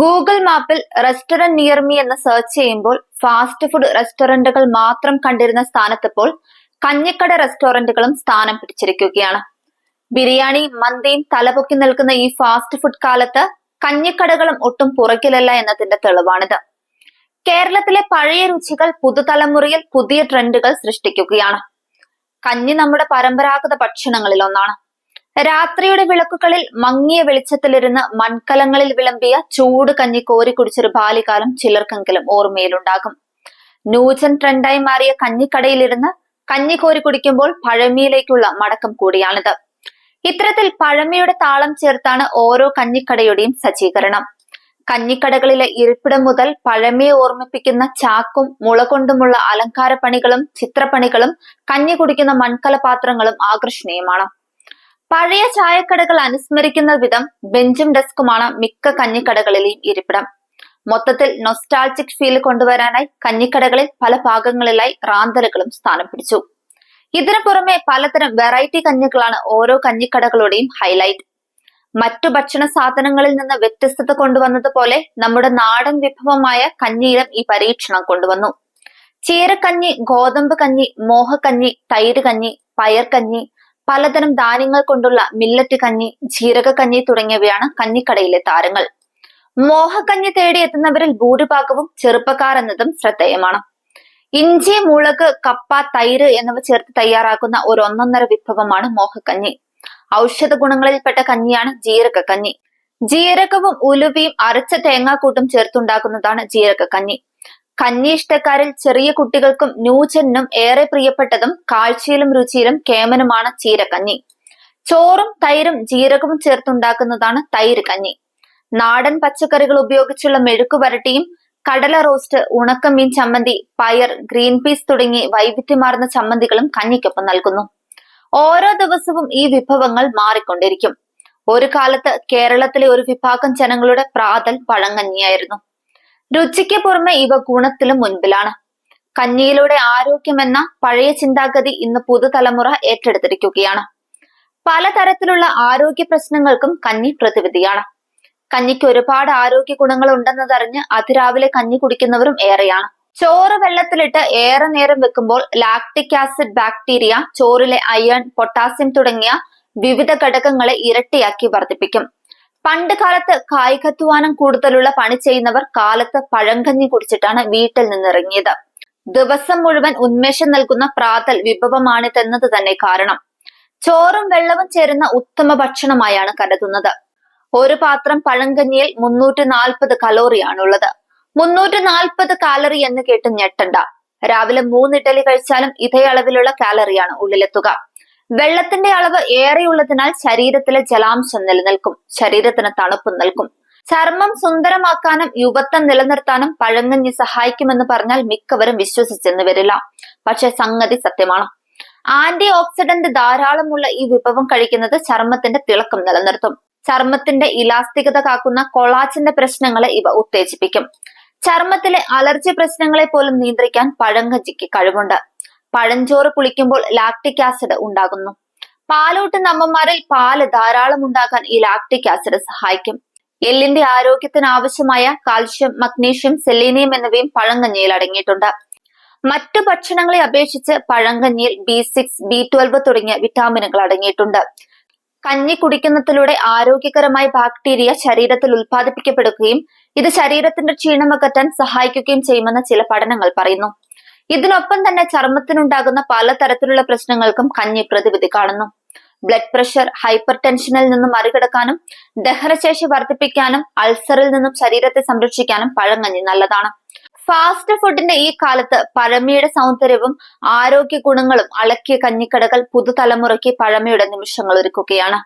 Google മാപ്പിൽ restaurant near me എന്ന് search ചെയ്യുമ്പോൾ ഫാസ്റ്റ് ഫുഡ് റെസ്റ്റോറന്റുകൾ മാത്രം കണ്ടിരുന്ന സ്ഥാനത്തിപ്പോൾ കഞ്ഞിക്കട റെസ്റ്റോറന്റുകളും സ്ഥാനം പിടിച്ചിരിക്കുകയാണ്. ബിരിയാണി മന്തിയും തലപൊക്കി നിൽക്കുന്ന ഈ ഫാസ്റ്റ് ഫുഡ് കാലത്ത് കഞ്ഞിക്കടകളും ഒട്ടും പുറകിലല്ല എന്നതിന്റെ തെളിവാണിത്. കേരളത്തിലെ പഴയ രുചികൾ പുതുതലമുറയിൽ പുതിയ ട്രെൻഡുകൾ സൃഷ്ടിക്കുകയാണ്. കഞ്ഞി നമ്മുടെ പരമ്പരാഗത ഭക്ഷണങ്ങളിൽ ഒന്നാണ് രാത്രിയുടെ വിളക്കുകളിൽ മങ്ങിയ വെളിച്ചത്തിലിരുന്ന് മൺകലങ്ങളിൽ വിളമ്പിയ ചൂട് കഞ്ഞി കോരി കുടിച്ചൊരു ബാല്യകാലം ചിലർക്കെങ്കിലും ഓർമ്മയിലുണ്ടാകും. നൂജൻ ട്രെൻഡായി മാറിയ കഞ്ഞിക്കടയിലിരുന്ന് കഞ്ഞി കോരി കുടിക്കുമ്പോൾ പഴമിയിലേക്കുള്ള മടക്കം കൂടിയാണിത്. ഇത്തരത്തിൽ പഴമയുടെ താളം ചേർത്താണ് ഓരോ കഞ്ഞിക്കടയുടെയും സജ്ജീകരണം. കഞ്ഞിക്കടകളിലെ ഇരിപ്പിടം മുതൽ പഴമയെ ഓർമ്മിപ്പിക്കുന്ന ചാക്കും മുള കൊണ്ടുമുള്ള അലങ്കാര പണികളും ചിത്രപ്പണികളും കഞ്ഞി കുടിക്കുന്ന മൺകലപാത്രങ്ങളും ആകർഷണീയമാണ്. പഴയ ചായക്കടകൾ അനുസ്മരിക്കുന്ന വിധം ബെഞ്ചും ഡെസ്കുമാണ് മിക്ക കഞ്ഞിക്കടകളിലെയും ഇരിപ്പിടം. മൊത്തത്തിൽ നൊസ്റ്റാൾജിക് ഫീൽ കൊണ്ടുവരാനായി കഞ്ഞിക്കടകളിൽ പല ഭാഗങ്ങളിലായി റാന്തലുകളും സ്ഥാനം പിടിച്ചു. ഇതിനു പുറമെ പലതരം വെറൈറ്റി കഞ്ഞികളാണ് ഓരോ കഞ്ഞിക്കടകളുടെയും ഹൈലൈറ്റ് മറ്റു ഭക്ഷണ സാധനങ്ങളിൽ നിന്ന് വ്യത്യസ്തത കൊണ്ടുവന്നതുപോലെ നമ്മുടെ നാടൻ വിഭവമായ കഞ്ഞിയിലും ഈ പരീക്ഷണം കൊണ്ടുവന്നു. ചീരക്കഞ്ഞി ഗോതമ്പ് കഞ്ഞി മോഹക്കഞ്ഞി തൈര് കഞ്ഞി പയർക്കഞ്ഞി പലതരം ധാന്യങ്ങൾ കൊണ്ടുള്ള മില്ലറ്റ് കഞ്ഞി ജീരകക്കഞ്ഞി തുടങ്ങിയവയാണ് കഞ്ഞിക്കടയിലെ താരങ്ങൾ. മോഹക്കഞ്ഞി തേടി എത്തുന്നവരിൽ ഭൂരിഭാഗവും ചെറുപ്പക്കാർ എന്നതും ശ്രദ്ധേയമാണ്. ഇഞ്ചി മുളക് കപ്പ തൈര് എന്നിവ ചേർത്ത് തയ്യാറാക്കുന്ന ഒരു ഒന്നൊന്നര വിഭവമാണ് മോഹക്കഞ്ഞി. ഔഷധ ഗുണങ്ങളിൽപ്പെട്ട കഞ്ഞിയാണ് ജീരകക്കഞ്ഞി. ജീരകവും ഉലുവയും അരച്ച തേങ്ങാക്കൂട്ടും ചേർത്തുണ്ടാക്കുന്നതാണ് ജീരക ജീരകക്കഞ്ഞി. കഞ്ഞി ഇഷ്ടക്കാരിൽ ചെറിയ കുട്ടികൾക്കും ന്യൂജനും ഏറെ പ്രിയപ്പെട്ടതും കാഴ്ചയിലും രുചിയിലും കേമനുമാണ് ചീരക്കഞ്ഞി ചോറും തൈരും ജീരകവും ചേർത്തുണ്ടാക്കുന്നതാണ് തൈര് കഞ്ഞി നാടൻ പച്ചക്കറികൾ ഉപയോഗിച്ചുള്ള മെഴുക്ക് വരട്ടിയും കടല റോസ്റ്റ് ഉണക്കമീൻ ചമ്മന്തി പയർ ഗ്രീൻ പീസ് തുടങ്ങി വൈവിധ്യമാർന്ന ചമ്മന്തികളും കഞ്ഞിക്കൊപ്പം നൽകുന്നു. ഓരോ ദിവസവും ഈ വിഭവങ്ങൾ മാറിക്കൊണ്ടിരിക്കും. ഒരു കാലത്ത് കേരളത്തിലെ ഒരു വിഭാഗം ജനങ്ങളുടെ പ്രാതൽ പഴങ്കഞ്ഞിയായിരുന്നു രുചിക്ക് പുറമെ ഇവ ഗുണത്തിലും മുൻപിലാണ്. കഞ്ഞിയിലൂടെ ആരോഗ്യമെന്ന പഴയ ചിന്താഗതി ഇന്ന് പുതുതലമുറ ഏറ്റെടുത്തിരിക്കുകയാണ്. പലതരത്തിലുള്ള ആരോഗ്യ പ്രശ്നങ്ങൾക്കും കഞ്ഞി പ്രതിവിധിയാണ്. കഞ്ഞിക്ക് ഒരുപാട് ആരോഗ്യ ഗുണങ്ങൾ ഉണ്ടെന്നതറിഞ്ഞ് അതിരാവിലെ കഞ്ഞി കുടിക്കുന്നവരും ഏറെയാണ്. ചോറ് വെള്ളത്തിലിട്ട് ഏറെ നേരം വെക്കുമ്പോൾ ലാക്ടിക് ആസിഡ് ബാക്ടീരിയ ചോറിലെ അയൺ പൊട്ടാസ്യം തുടങ്ങിയ വിവിധ ഘടകങ്ങളെ ഇരട്ടിയാക്കി വർദ്ധിപ്പിക്കും. പണ്ട് കാലത്ത് കായികധ്വാനം കൂടുതലുള്ള പണി ചെയ്യുന്നവർ കാലത്ത് പഴങ്കഞ്ഞി കുടിച്ചിട്ടാണ് വീട്ടിൽ നിന്നിറങ്ങിയത്. ദിവസം മുഴുവൻ ഉന്മേഷം നൽകുന്ന പ്രാതൽ വിഭവമാണിതെന്നത് തന്നെ കാരണം. ചോറും വെള്ളവും ചേരുന്ന ഉത്തമ ഭക്ഷണമായാണ് കരുതുന്നത്. ഒരു പാത്രം പഴങ്കഞ്ഞിയിൽ മുന്നൂറ്റി നാൽപ്പത് കലോറിയാണുള്ളത്. മുന്നൂറ്റി നാൽപ്പത് കാലറി എന്ന് കേട്ട് ഞെട്ടണ്ട. രാവിലെ മൂന്ന് ഇഡലി കഴിച്ചാലും ഇതേ അളവിലുള്ള കാലറിയാണ് ഉള്ളിലെത്തുക. വെള്ളത്തിന്റെ അളവ് ഏറെയുള്ളതിനാൽ ശരീരത്തിലെ ജലാംശം നിലനിൽക്കും ശരീരത്തിന് തണുപ്പ് നൽകും. ചർമ്മം സുന്ദരമാക്കാനും യുവത്വം നിലനിർത്താനും പഴങ്കഞ്ഞി സഹായിക്കുമെന്ന് പറഞ്ഞാൽ മിക്കവരും വിശ്വസിച്ചെന്ന് വരില്ല. പക്ഷെ സംഗതി സത്യമാണ്. ആന്റി ഓക്സിഡന്റ് ധാരാളമുള്ള ഈ വിഭവം കഴിക്കുന്നത് ചർമ്മത്തിന്റെ തിളക്കം നിലനിർത്തും. ചർമ്മത്തിന്റെ ഇലാസ്തികത കാക്കുന്ന കൊളാച്ചിന്റെ പ്രശ്നങ്ങളെ ഇവ ഉത്തേജിപ്പിക്കും. ചർമ്മത്തിലെ അലർജി പ്രശ്നങ്ങളെ പോലും നിയന്ത്രിക്കാൻ പഴങ്കഞ്ചിക്ക് കഴിവുണ്ട്. പഴഞ്ചോറ് കുളിക്കുമ്പോൾ ലാക്ടിക് ആസിഡ് ഉണ്ടാകുന്നു. പാലൂട്ടുന്ന അമ്മമാരിൽ പാൽ ധാരാളം ഉണ്ടാക്കാൻ ഈ ലാക്ടിക് ആസിഡ് സഹായിക്കും. എല്ലിന്റെ ആരോഗ്യത്തിന് ആവശ്യമായ കാൽഷ്യം മഗ്നീഷ്യം സെലീനിയം എന്നിവയും പഴങ്കഞ്ഞിയിൽ അടങ്ങിയിട്ടുണ്ട്. മറ്റു ഭക്ഷണങ്ങളെ അപേക്ഷിച്ച് പഴങ്കഞ്ഞിയിൽ ബി സിക്സ് ബി ട്വൽവ് തുടങ്ങിയ വിറ്റാമിനുകൾ അടങ്ങിയിട്ടുണ്ട്. കഞ്ഞി കുടിക്കുന്നതിലൂടെ ആരോഗ്യകരമായ ബാക്ടീരിയ ശരീരത്തിൽ ഉൽപ്പാദിപ്പിക്കപ്പെടുകയും ഇത് ശരീരത്തിന്റെ ക്ഷീണമകറ്റാൻ സഹായിക്കുകയും ചെയ്യുമെന്ന് ചില പഠനങ്ങൾ പറയുന്നു. ഇതിനൊപ്പം തന്നെ ചർമ്മത്തിനുണ്ടാകുന്ന പലതരത്തിലുള്ള പ്രശ്നങ്ങൾക്കും കഞ്ഞി പ്രതിവിധി കാണുന്നു. ബ്ലഡ് പ്രഷർ ഹൈപ്പർ ടെൻഷനിൽ നിന്നും മറികടക്കാനും ദഹനശേഷി വർദ്ധിപ്പിക്കാനും അൾസറിൽ നിന്നും ശരീരത്തെ സംരക്ഷിക്കാനും പഴങ്കഞ്ഞി നല്ലതാണ്. ഫാസ്റ്റ് ഫുഡിന്റെ ഈ കാലത്ത് പഴമയുടെ സൗന്ദര്യവും ആരോഗ്യ ഗുണങ്ങളും അളക്കിയ കഞ്ഞിക്കടകൾ പുതുതലമുറയ്ക്ക് പഴമയുടെ നിമിഷങ്ങൾ ഒരുക്കുകയാണ്.